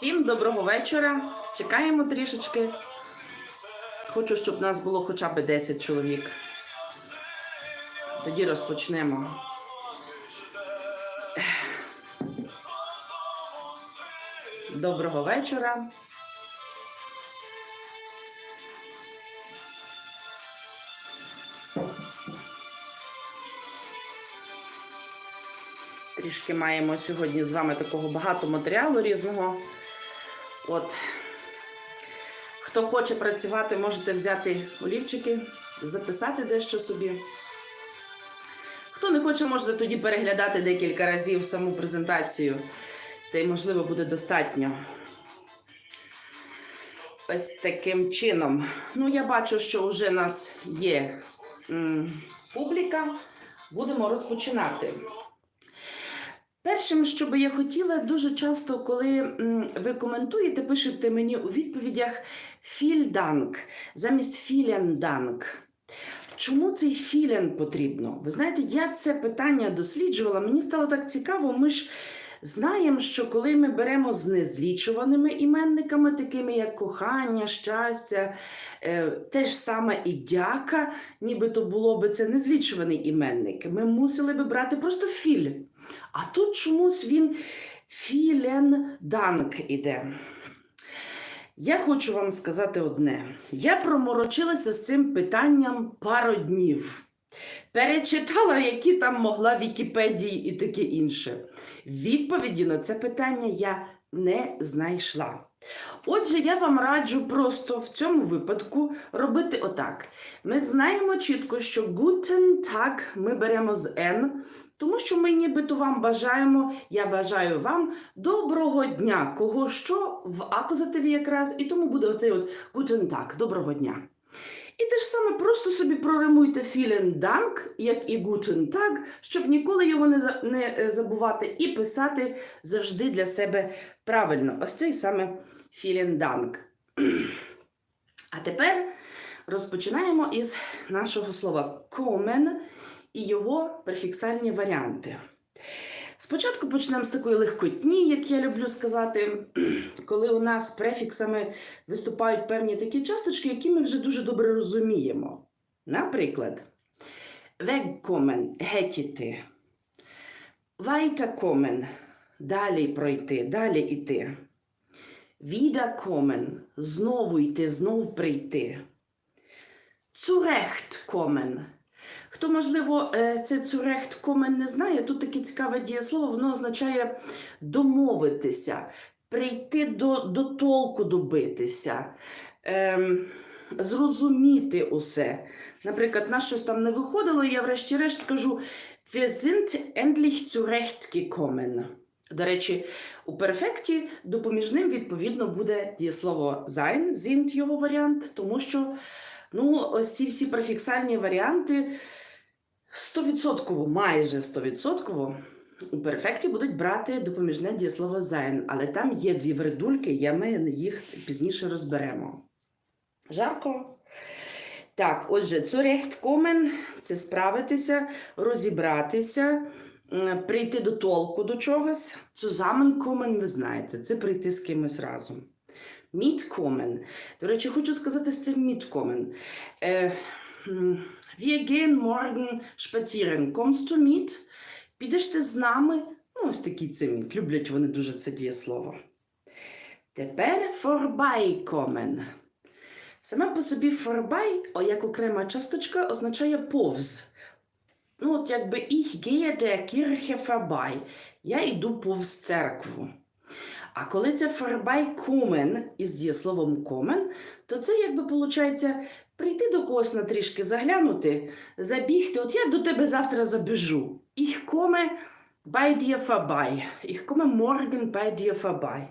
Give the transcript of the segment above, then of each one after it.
Всім доброго вечора. Чекаємо трішечки. Хочу, щоб нас було хоча б 10 чоловік. Тоді розпочнемо. Доброго вечора. Трішки маємо сьогодні з вами такого багато матеріалу різного. От. Хто хоче працювати, можете взяти олівчики, записати дещо собі. Хто не хоче, можете тоді переглядати декілька разів саму презентацію. Та й, можливо, буде достатньо. Ось таким чином. Ну, я бачу, що вже у нас є м, публіка. Будемо розпочинати. Першим, що би я хотіла, дуже часто, коли ви коментуєте, пишете мені у відповідях фільданк замість філенданк. Чому цей філен потрібно? Ви знаєте, я це питання досліджувала. Мені стало так цікаво. Ми ж знаємо, що коли ми беремо з незлічуваними іменниками, такими як кохання, щастя, е, те ж саме і дяка, нібито було би це незлічуваний іменник. Ми мусили би брати просто філь. А тут чомусь він філенданк іде. Я хочу вам сказати одне: я проморочилася з цим питанням пару днів. Перечитала, які там могла Вікіпедії і таке інше. Відповіді на це питання я не знайшла. Отже, я вам раджу просто в цьому випадку робити отак. Ми знаємо чітко, що guten Tag ми беремо з N, тому що ми нібито вам бажаємо, я бажаю вам доброго дня. Кого що в акузативі якраз, і тому буде оцей от guten Tag, доброго дня. І те ж саме просто собі проримуйте vielen Dank, як і guten Tag, щоб ніколи його не, е, забувати і писати завжди для себе правильно. Ось цей саме vielen Dank. А тепер розпочинаємо із нашого слова kommen і його префіксальні варіанти. Спочатку почнемо з такої легкотні, як я люблю сказати, коли у нас префіксами виступають певні такі часточки, які ми вже дуже добре розуміємо. Наприклад, wegkommen – гетіти, weiterkommen – далі пройти, далі йти, wiederkommen – знову йти, знов прийти, zurechtkommen – Хто, можливо, е, це цюрехт комен не знає, тут таке цікаве дієслово, воно означає домовитися, прийти до, до толку добитися, ем, зрозуміти усе. Наприклад, на щось там не виходило, і я врешті-решт кажу: Wir sind endlich zurechtgekommen. До речі, у перфекті допоміжним відповідно буде дієслово sein, sind його варіант, тому що ну, ось ці всі префіксальні варіанти. Стовідсотково, майже стовідсотково у перфекті будуть брати допоміжне дієслово sein, але там є дві вердульки, і ми їх пізніше розберемо. Жарко? Так, отже, zurechtkommen – це справитися, розібратися, прийти до толку до чогось. Zusammenkommen, ви знаєте, це прийти з кимось разом. Mitkommen. До речі, хочу сказати з цим mitkommen. Е, Wir gehen morgen spazieren. Kommst du mit? Підеш ти з нами? Ну, ось такий це міт. Люблять вони дуже це дієслово. Тепер vorbeikommen. Саме по собі vorbei, як окрема часточка, означає повз. Ну, от якби ich gehe der Kirche vorbei. Я йду повз церкву. А коли це vorbeikommen із дієсловом kommen, то це якби виходить прийти до когось на трішки заглянути, забігти. От я до тебе завтра забіжу. Ich komme bei dir vorbei. Ich komme morgen bei dir vorbei.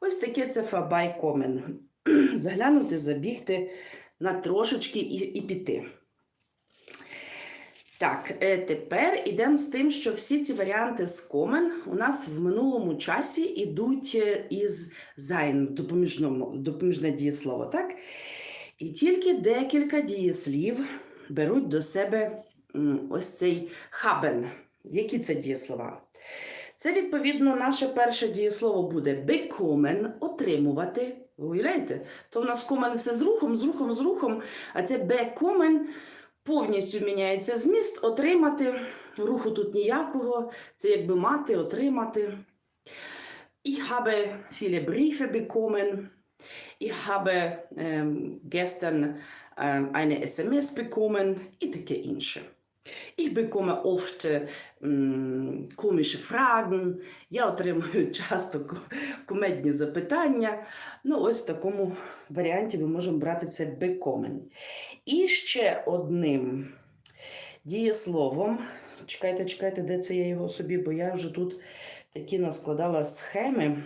Ось таке це vorbeikommen. Заглянути, забігти на трошечки і, і піти. Так, е, тепер ідемо з тим, що всі ці варіанти з комен у нас в минулому часі йдуть е, із допоміжному, допоміжне дієслово, так? І тільки декілька дієслів беруть до себе ось цей haben. Які це дієслова? Це, відповідно, наше перше дієслово буде bekommen, отримувати. Ви уявляєте? То в нас комен все з рухом, з рухом, з рухом, а це bekommen повністю міняється зміст, отримати. Руху тут ніякого, це якби мати, отримати. Ich habe viele Briefe bekommen. Ich habe ähm, gestern ähm, eine SMS bekommen таке інше. Ich bekomme oft äh, komische Fragen. Я отримую часто кумедні запитання. Ну, ось в такому варіанті ми можемо брати це bekommen. І ще одним дієсловом. Чекайте, чекайте, де це я його собі, бо я вже тут такі наскладала схеми.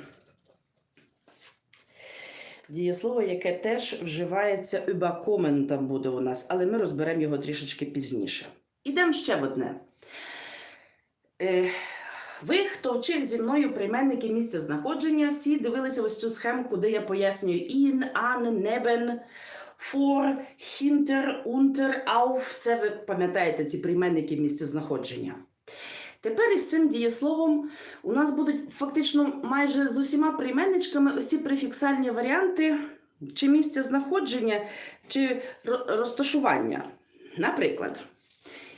Дієслово, яке теж вживається там буде у нас, але ми розберемо його трішечки пізніше. Ідемо ще в одне. Е, ви, хто вчив зі мною прийменники місця знаходження, всі дивилися ось цю схемку, де я пояснюю in, an, neben, for, hinter, unter, auf. Це ви пам'ятаєте ці прийменники місця знаходження. Тепер із цим дієсловом у нас будуть фактично майже з усіма прийменничками ось ці префіксальні варіанти чи місця знаходження, чи розташування. Наприклад,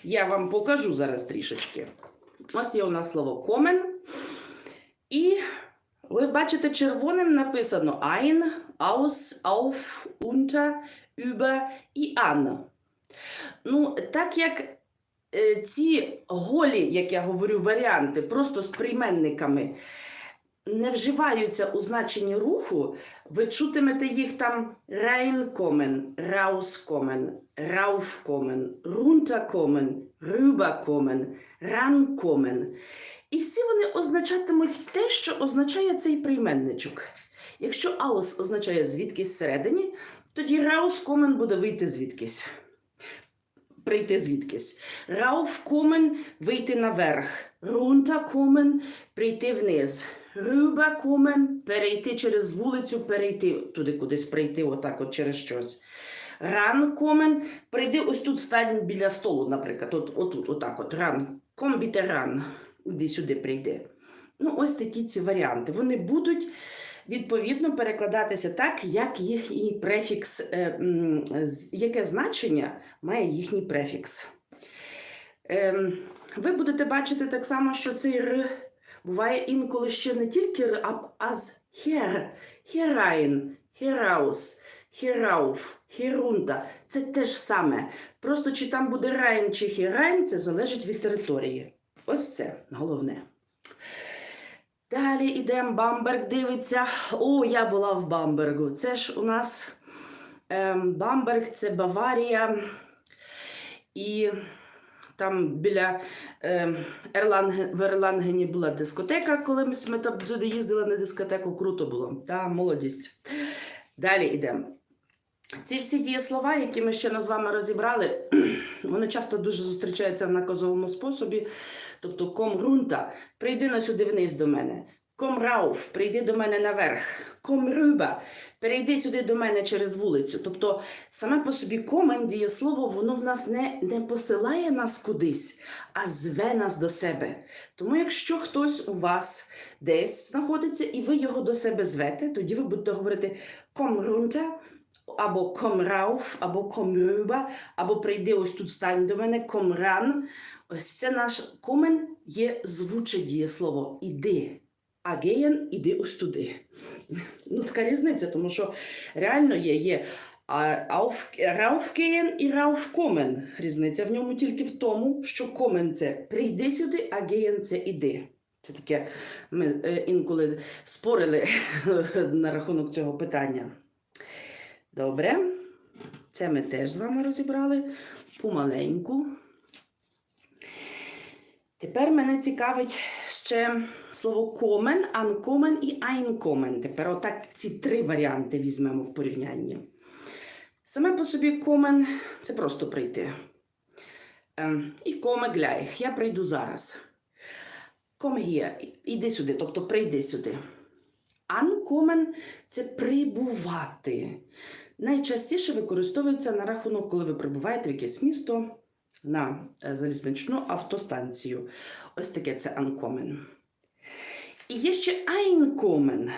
я вам покажу зараз трішечки. Ось є у нас слово комен. І ви бачите, червоним написано ein, aus, auf, unter, über і an. Ну, так як ці голі, як я говорю, варіанти просто з прийменниками не вживаються у значенні руху, ви чутимете їх там reinkommen, rauskommen, raufkommen, runterkommen, rüberkommen, rankommen. І всі вони означатимуть те, що означає цей прийменничок. Якщо aus означає звідкись всередині, тоді rauskommen буде вийти звідкись. Прийти звідкись. Raufkommen – вийти наверх. Runterkommen – прийти вниз. Rüberkommen – перейти через вулицю, перейти туди кудись, прийти отак от через щось. Rankommen – прийди ось тут стань біля столу, наприклад. От, отут, отак от. Ран. Ran. Іди сюди прийди. Ну, ось такі ці варіанти. Вони будуть відповідно перекладатися так, як їхній префікс, е, яке значення має їхній префікс. Ем, ви будете бачити так само, що цей р буває інколи ще не тільки р, а, а з хер, херайн, хераус, херауф, херунта. Це те ж саме. Просто чи там буде райн чи херайн, це залежить від території. Ось це головне. Далі йдемо, Бамберг дивиться. О, я була в Бамбергу. Це ж у нас ем, Бамберг це Баварія. І там біля ем, Ерланге, в Ерлангені була дискотека, коли ми туди їздили на дискотеку, круто було. Та молодість. Далі йдемо. Ці всі дієслова, які ми ще з вами розібрали, вони часто дуже зустрічаються в наказовому способі. Тобто комрунта, прийди на сюди вниз до мене. Комрауф, прийди до мене наверх. Комрюба, перейди сюди до мене через вулицю. Тобто саме по собі комен дієслово, воно в нас не, не посилає нас кудись, а зве нас до себе. Тому якщо хтось у вас десь знаходиться і ви його до себе звете, тоді ви будете говорити комрунта, або комрауф, або комрюба, або прийди ось тут стань до мене, комран. Ось це наш комен є звуче дієслово іди. А геєн іди ось туди. Ну, така різниця, тому що реально є, є raufgehen і raufkommen. Різниця в ньому тільки в тому, що комен це прийди сюди, а геєн це іди. Це таке ми е, інколи спорили на рахунок цього питання. Добре. Це ми теж з вами розібрали помаленьку. Тепер мене цікавить ще слово комен, анкомен і айнкомен. Тепер отак ці три варіанти візьмемо в порівнянні. Саме по собі комен це просто прийти. Ем, І коме гляйх, я прийду зараз. Ком гія, іди сюди, тобто прийди сюди. Анкомен це прибувати. Найчастіше використовується на рахунок, коли ви прибуваєте в якесь місто на е, залізничну автостанцію. Ось таке це анкомен. І є ще einkommen.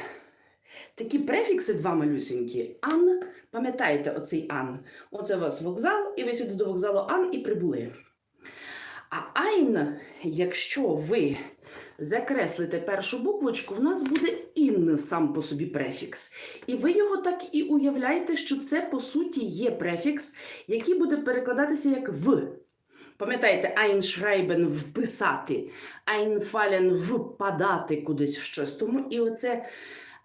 Такі префікси два малюсенькі. Ан, пам'ятаєте оцей ан? Оце у вас вокзал, і ви сюди до вокзалу ан і прибули. А ein, якщо ви закреслите першу буквочку, в нас буде ін сам по собі префікс. І ви його так і уявляєте, що це по суті є префікс, який буде перекладатися як в. Пам'ятаєте, einschreiben – вписати, einfallen – впадати кудись в щось. Тому і оце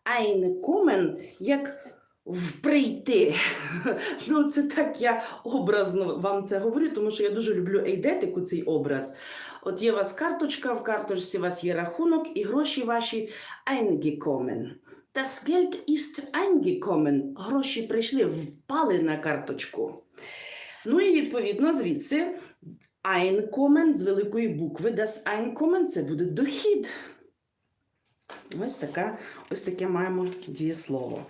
einkommen як вприйти. Ну, це так я образно вам це говорю, тому що я дуже люблю ейдетику, цей образ. От є у вас карточка, в карточці у вас є рахунок, і гроші ваші eingekommen. Das Geld ist eingekommen. Гроші прийшли, впали на карточку. Ну і відповідно звідси Einkommen з великої букви. Das Einkommen – це буде дохід. Ось, така, ось таке маємо дієслово.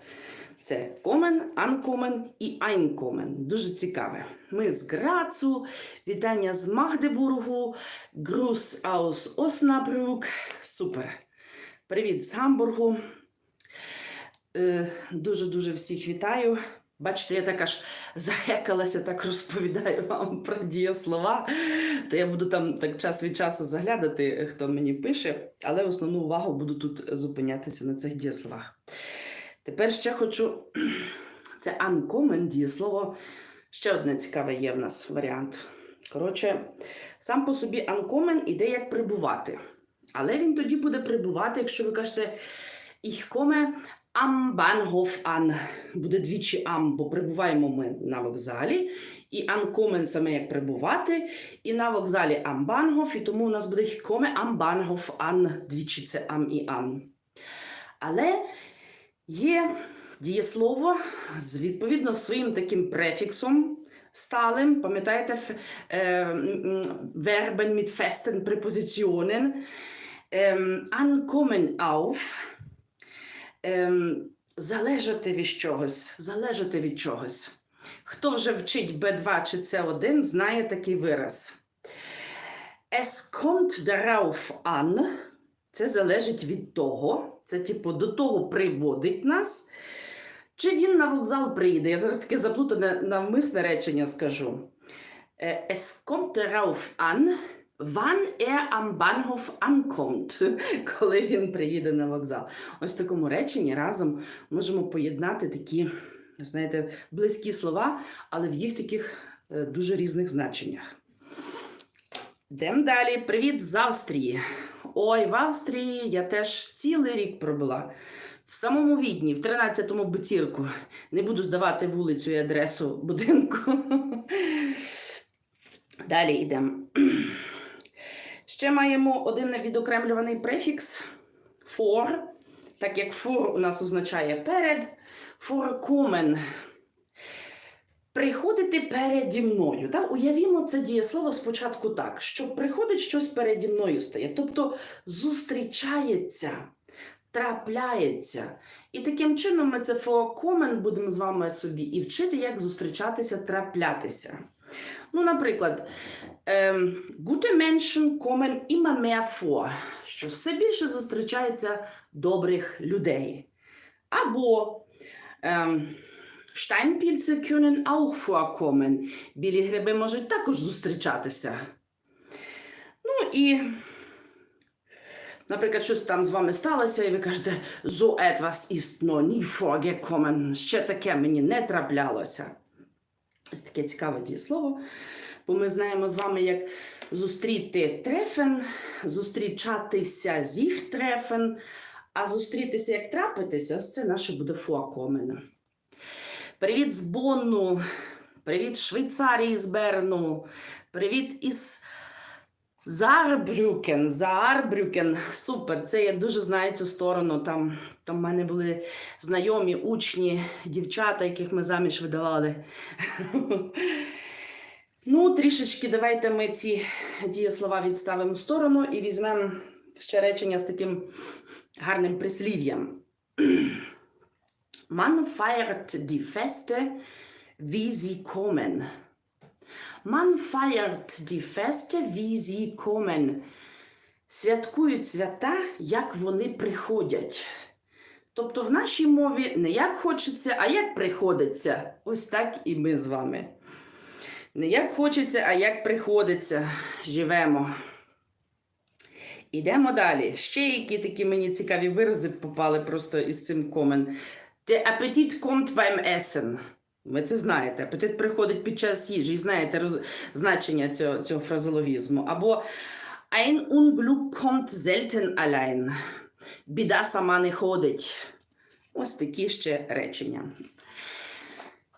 Це комен, анкомен і айнкомен. Дуже цікаве. Ми з Грацу, вітання з Магдебургу, Грус аус Оснабрюк. Супер. Привіт з Гамбургу. Е, Дуже-дуже всіх вітаю. Бачите, я так аж захекалася, так розповідаю вам про дієслова. То я буду там так час від часу заглядати, хто мені пише, але основну увагу буду тут зупинятися на цих дієсловах. Тепер ще хочу. Це uncommon дієслово. Ще одне цікаве є в нас варіант. Коротше, сам по собі uncommon іде як прибувати. Але він тоді буде прибувати, якщо ви кажете ich komme am Bahnhof an. Буде двічі am, бо прибуваємо ми на вокзалі. І ankommen саме як прибувати. І на вокзалі am Bahnhof, і тому у нас буде ich komme am Bahnhof an. Двічі це am і an. Але є дієслово з відповідно своїм таким префіксом сталим. Пам'ятаєте, е, Verben mit festen Präpositionen. Ankommen auf. Залежати від чогось, залежати від чогось. Хто вже вчить Б2 чи С1, знає такий вираз. Es kommt darauf an. Це залежить від того. Це, типу, до того приводить нас. Чи він на вокзал приїде? Я зараз таке заплутане навмисне речення скажу. Е, Es kommt darauf an, wann er am Bahnhof ankommt, коли він приїде на вокзал. Ось в такому реченні разом можемо поєднати такі, знаєте, близькі слова, але в їх таких е, дуже різних значеннях. Йдемо далі. Привіт з Австрії. Ой, в Австрії я теж цілий рік пробула. В самому відні, в 13-му бутірку. Не буду здавати вулицю і адресу будинку. Далі йдемо. Ще маємо один відокремлюваний префікс for, так як for у нас означає перед, vorkommen. Приходити переді мною. Так? Уявімо це дієслово спочатку так, що приходить щось переді мною стає, тобто зустрічається, трапляється. І таким чином ми це vorkommen будемо з вами собі і вчити, як зустрічатися, траплятися. Ну, наприклад, ем, gute Menschen kommen immer mehr vor, що все більше зустрічається добрих людей. Або ем, Steinpilze können auch vorkommen. Білі гриби можуть також зустрічатися. Ну і, наприклад, щось там з вами сталося, і ви кажете, so etwas ist noch nie vorgekommen. Ще таке мені не траплялося. Ось таке цікаве дієслово. Бо ми знаємо з вами, як зустріти трефен, зустрічатися зіх трефен, а зустрітися як трапитися, ось це наше буде фуакомен. Привіт з Бонну, привіт з Швейцарії з Берну, привіт із Заарбрюкен, Заарбрюкен. Супер. Це я дуже знаю цю сторону. Там, там в мене були знайомі учні, дівчата, яких ми заміж видавали. Ну, трішечки давайте ми ці дієслова відставимо в сторону і візьмемо ще речення з таким гарним прислів'ям. Man feiert die Feste, wie sie kommen. Man feiert die Feste, wie sie kommen. святкують свята, як вони приходять. Тобто в нашій мові не як хочеться, а як приходиться. Ось так і ми з вами. Не як хочеться, а як приходиться. Живемо. Ідемо далі. Ще які такі мені цікаві вирази попали просто із цим комен. Appetit kommt beim Essen. Ви це знаєте. Апетит приходить під час їжі. І знаєте роз... значення цього, цього фразологізму. Або Ein Unglück kommt selten allein. Біда сама не ходить. Ось такі ще речення.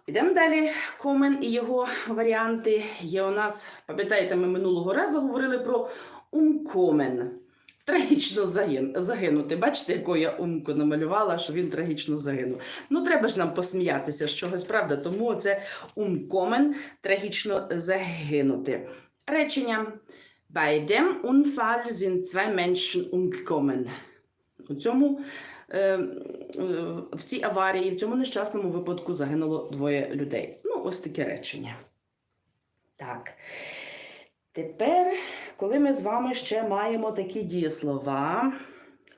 Ідемо далі. Комен і його варіанти є у нас. Пам'ятаєте, ми минулого разу говорили про умкомен. Трагічно загин, загинути. Бачите, яку я умку намалювала, що він трагічно загинув. Ну, треба ж нам посміятися з чогось, правда? Тому це умкомен трагічно загинути. Речення. Bei dem Unfall sind zwei Menschen umgekommen. У цьому, е, е, в цій аварії, в цьому нещасному випадку загинуло двоє людей. Ну, ось таке речення. Так. Тепер, коли ми з вами ще маємо такі дієслова,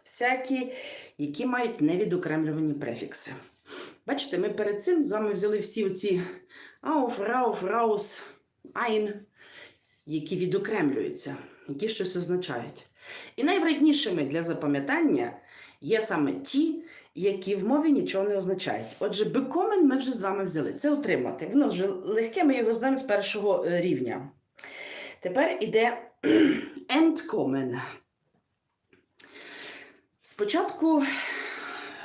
всякі, які мають невідокремлювані префікси. Бачите, ми перед цим з вами взяли всі оці auf, rauf, raus, ein, які відокремлюються, які щось означають. І найвреднішими для запам'ятання є саме ті, які в мові нічого не означають. Отже, бекомен ми вже з вами взяли. Це отримати. Воно вже легке, ми його знаємо з першого е, рівня. Тепер іде entkommen. Спочатку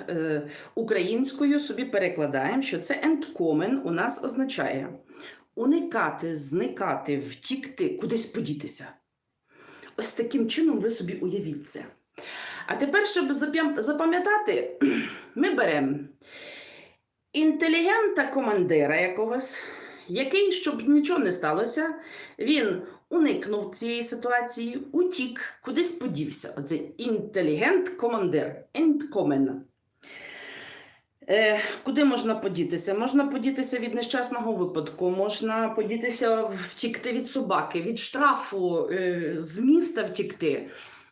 е, українською собі перекладаємо, що це entkommen у нас означає уникати, зникати, втікти, кудись подітися. Ось таким чином ви собі уявіть це. А тепер, щоб запам'ятати, ми беремо інтелігента командира якогось, який, щоб нічого не сталося, він уникнув цієї ситуації, утік, кудись подівся. Оце інтелігент-командир, енткомен. Е, куди можна подітися? Можна подітися від нещасного випадку, можна подітися втікти від собаки, від штрафу, е, з міста втікти.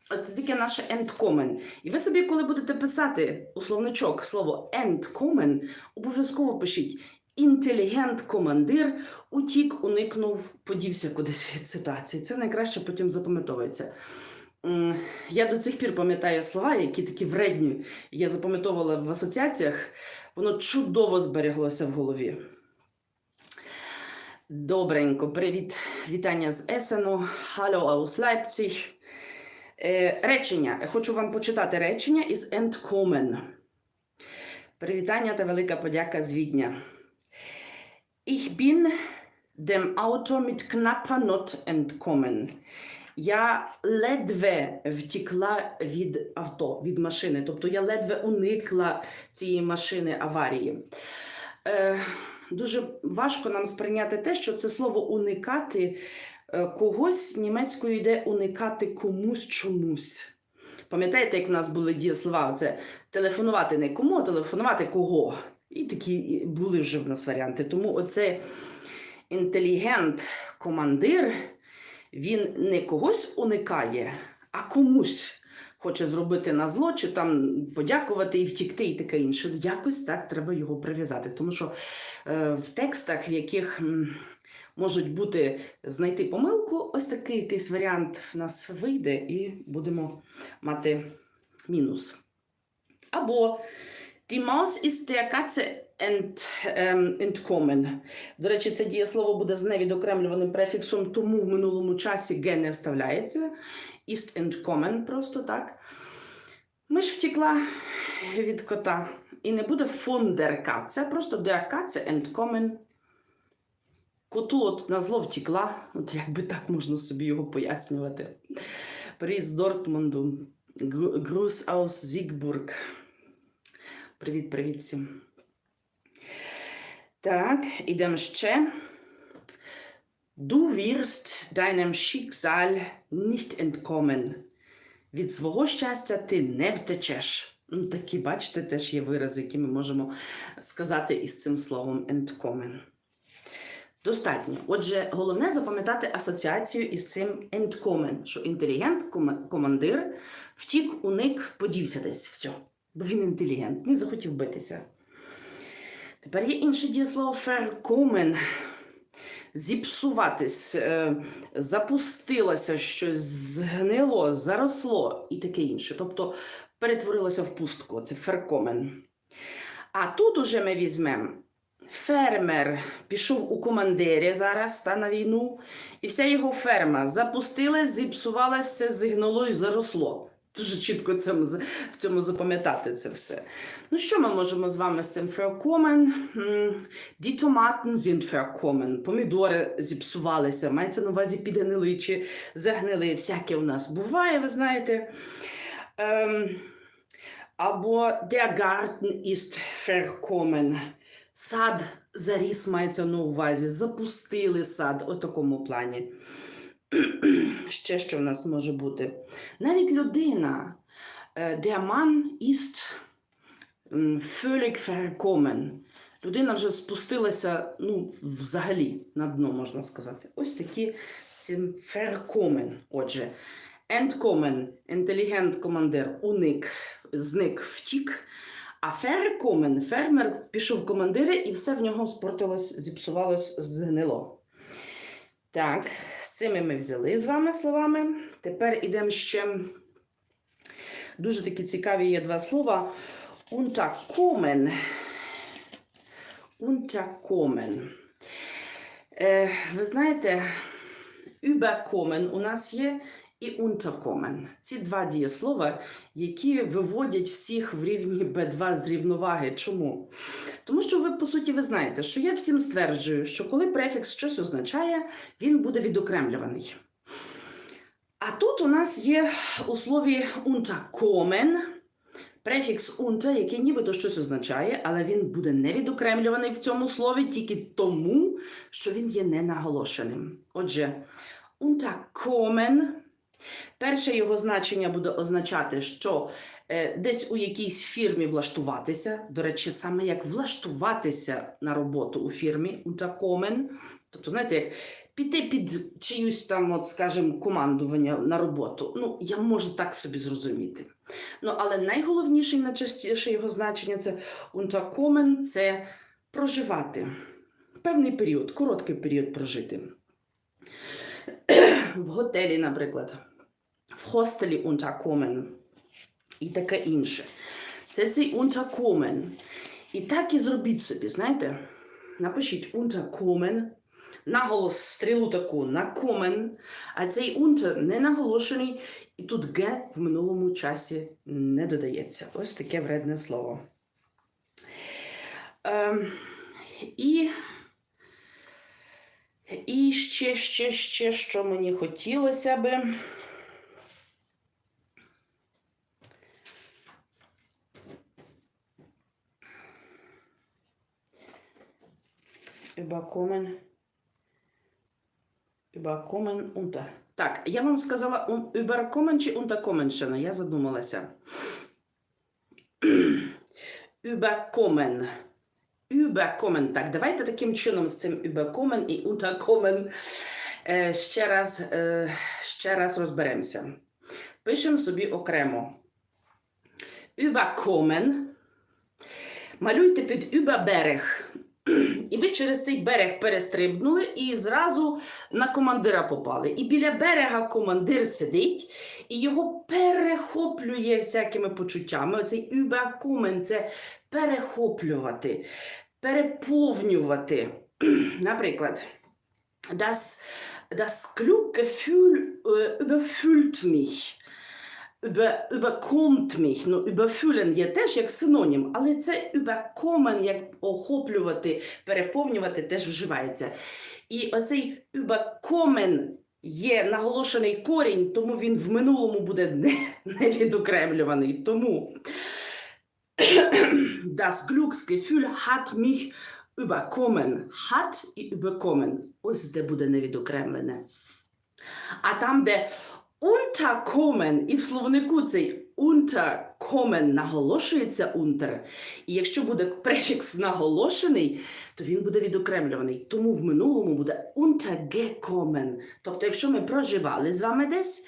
Це таке наше endcomen. І ви собі, коли будете писати у словничок слово endcomen, обов'язково пишіть інтелігент командир утік, уникнув, подівся кудись від ситуації. Це найкраще потім запам'ятовується. Я до цих пір пам'ятаю слова, які такі вредні, я запам'ятовувала в асоціаціях, воно чудово збереглося в голові. Добренько, привіт, вітання з Есену. Hallo aus Leipzig. Е, речення. Хочу вам почитати речення із Entkommen. Привітання та велика подяка з Відня. Ich bin dem Auto mit knapper Not entkommen. Я ледве втікла від авто, від машини. Тобто я ледве уникла цієї машини аварії. Е, дуже важко нам сприйняти те, що це слово уникати е, когось німецькою йде уникати комусь чомусь. Пам'ятаєте, як в нас були дієслова? Це телефонувати не кому, а телефонувати кого. І такі були вже в нас варіанти. Тому оце інтелігент, командир, він не когось уникає, а комусь хоче зробити на зло, чи там подякувати і втікти, і таке інше. Якось так треба його прив'язати. Тому що е, в текстах, в яких можуть бути знайти помилку, ось такий якийсь варіант в нас вийде, і будемо мати мінус. Або Die Maus ist der Katze ent, ем, entkommen. До речі, це дієслово буде з невідокремлюваним префіксом, тому в минулому часі ге не вставляється. Ist entkommen просто так. Ми ж втекла від кота. І не буде von der Katze, просто der Katze entkommen. Коту от на зло втекла. От якби так можна собі його пояснювати. Привіт з Дортмунду. Груз aus Siegburg. Привіт, привіт всім. Так, ідемо ще. Du wirst deinem Schicksal nicht entkommen. Від свого щастя ти не втечеш. Ну, такі, бачите, теж є вирази, які ми можемо сказати із цим словом entkommen. Достатньо. Отже, головне запам'ятати асоціацію із цим entkommen, що інтелігент, командир, втік, уник, подівся десь. Все. Бо він інтелігент, не захотів битися. Тепер є інше дієслово verkommen. Зіпсуватись, е, запустилося щось, згнило, заросло і таке інше. Тобто перетворилося в пустку. Це феркомен. А тут уже ми візьмемо фермер пішов у командирі зараз та на війну, і вся його ферма запустилась, зіпсувалася, зігнуло і заросло. Дуже чітко цьому, в цьому запам'ятати це все. Ну, що ми можемо з вами з цим? М, Die Tomaten sind. Помідори зіпсувалися, мається на увазі підгнили чи загнили. Всяке у нас буває, ви знаєте. Ем, або der Garten ist verkommen. Сад заріс мається на увазі, запустили сад у такому плані. Ще що в нас може бути? Навіть людина. Е, Der Mann ist völlig verkommen. Людина вже спустилася ну, взагалі на дно, можна сказати. Ось такі verkommen. Отже, entkommen, інтелігент командир, уник, зник, втік. А феркомен, фермер пішов командири і все в нього спортилось, зіпсувалось, згнило. Так, з цими ми взяли з вами словами. Тепер ідемо ще. Дуже такі цікаві є два слова. Унтакомен. Унтакомен. Е, ви знаєте, überkommen у нас є і unterkommen. Ці два дієслова, які виводять всіх в рівні Б2 з рівноваги. Чому? Тому що ви, по суті, ви знаєте, що я всім стверджую, що коли префікс щось означає, він буде відокремлюваний. А тут у нас є у слові unterkommen префікс unter, який нібито щось означає, але він буде не відокремлюваний в цьому слові тільки тому, що він є ненаголошеним. Отже, unterkommen Перше його значення буде означати, що е, десь у якійсь фірмі влаштуватися. До речі, саме як влаштуватися на роботу у фірмі unterkommen. Тобто, знаєте, як піти під чиюсь там, от, скажімо, командування на роботу. Ну, я можу так собі зрозуміти. Ну, але найголовніше і найчастіше його значення це unterkommen – це проживати. Певний період, короткий період прожити. В готелі, наприклад, в хостелі unterkommen і таке інше. Це цей unterkommen. І так і зробіть собі, знаєте, напишіть unterkommen, наголос стрілу таку на комен, а цей унтер не наголошений, і тут г в минулому часі не додається. Ось таке вредне слово. Ем, і, і ще, ще, ще, що мені хотілося би. Überkommen. Überkommen unter. Так, я вам сказала un- überkommen чи unterkommen ще не? Я задумалася. Überkommen. Überkommen. Так, давайте таким чином з цим überkommen і unterkommen е, ще раз, е, ще раз розберемося. Пишемо собі окремо. Überkommen. Малюйте під überbereg. І ви через цей берег перестрибнули і зразу на командира попали. І біля берега командир сидить, і його перехоплює всякими почуттями. Оцей überkommen – це перехоплювати, переповнювати. Наприклад, das, das Glückgefühl äh, überfüllt mich. Über, überkommt mich. Ну, überfüllen є теж як синонім, але це überkommen, як охоплювати, переповнювати, теж вживається. І оцей überkommen є наголошений корінь, тому він в минулому буде не, не відокремлюваний. Тому das Glücksgefühl hat mich überkommen. Hat і überkommen. Ось де буде невідокремлене. А там, де unterkommen, і в словнику цей unterkommen наголошується унтер. І якщо буде префікс наголошений, то він буде відокремлюваний. Тому в минулому буде untergekommen. Тобто, якщо ми проживали з вами десь,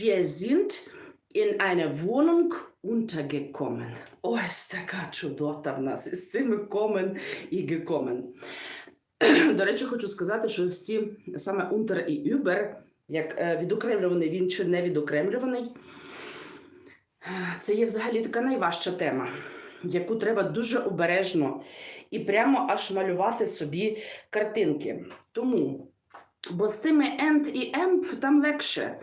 wir sind in eine Wohnung untergekommen. Ось така чудота в нас із цими комен і gekommen. До речі, хочу сказати, що всі саме унтер і über, як е, відокремлюваний він чи не відокремлюваний, це є взагалі така найважча тема, яку треба дуже обережно і прямо аж малювати собі картинки. Тому, бо з тими end і emp там легше.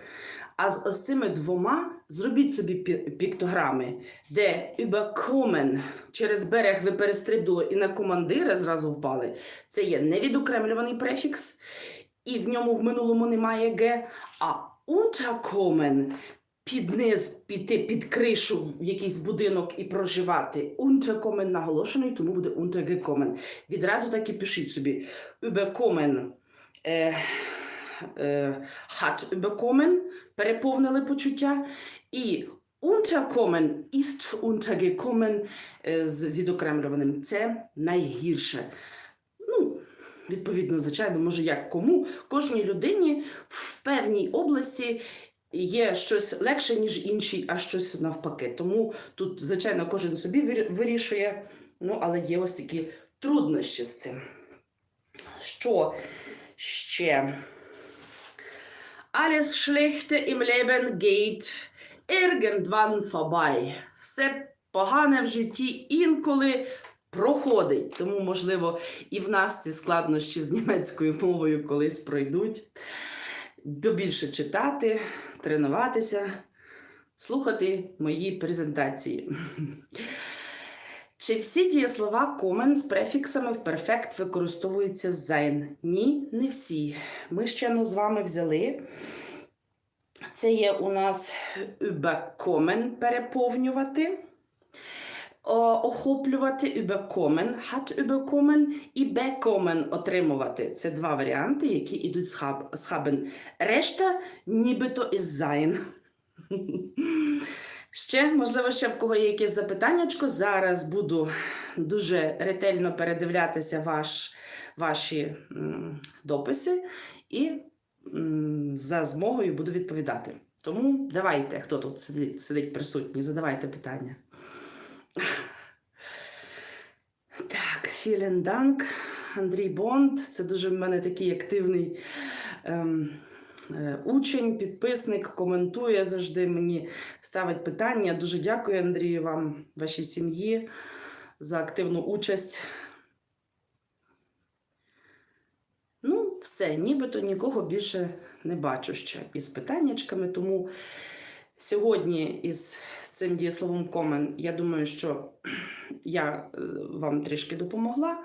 А з ось цими двома зробіть собі піктограми, де überkommen через берег ви перестрибнули і на командира зразу впали. Це є невідокремлюваний префікс, і в ньому в минулому немає г, а unterkommen під низ піти під кришу в якийсь будинок і проживати. Unterkommen наголошений, тому буде untergekommen. Відразу так і пишіть собі. Überkommen е, е, hat überkommen, переповнили почуття. І unterkommen ist untergekommen е, з відокремлюваним. Це найгірше. Відповідно, звичайно, може як кому. Кожній людині в певній області є щось легше, ніж іншій, а щось навпаки. Тому тут, звичайно, кожен собі вирішує, ну, але є ось такі труднощі з цим. Що ще? Alles Schlechte im Leben geht irgendwann vorbei. Все погане в житті інколи проходить. Тому, можливо, і в нас ці складнощі з німецькою мовою колись пройдуть. Побільше читати, тренуватися, слухати мої презентації. Чи всі дієслова комен з префіксами в перфект використовуються sein? Ні, не всі. Ми ще ну, з вами взяли. Це є у нас überkommen переповнювати, охоплювати überkommen, hat überkommen і bekommen отримувати. Це два варіанти, які йдуть з haben. Решта нібито із sein. Ще, можливо, ще в кого є якесь запитаннячко. Зараз буду дуже ретельно передивлятися ваш, ваші м, дописи і м, за змогою буду відповідати. Тому давайте, хто тут сидить, сидить присутній, задавайте питання. Так, vielen Dank, Андрій Бонд. Це дуже в мене такий активний ем, е, учень, підписник, коментує завжди мені, ставить питання. Дуже дякую, Андрію, вам, вашій сім'ї за активну участь. Ну, все, нібито нікого більше не бачу ще із питаннячками, тому сьогодні із цим дієсловом комен, я думаю, що я е, вам трішки допомогла.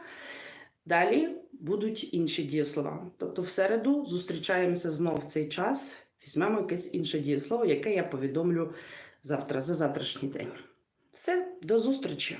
Далі будуть інші дієслова. Тобто в середу зустрічаємося знов в цей час, візьмемо якесь інше дієслово, яке я повідомлю завтра, за завтрашній день. Все, до зустрічі!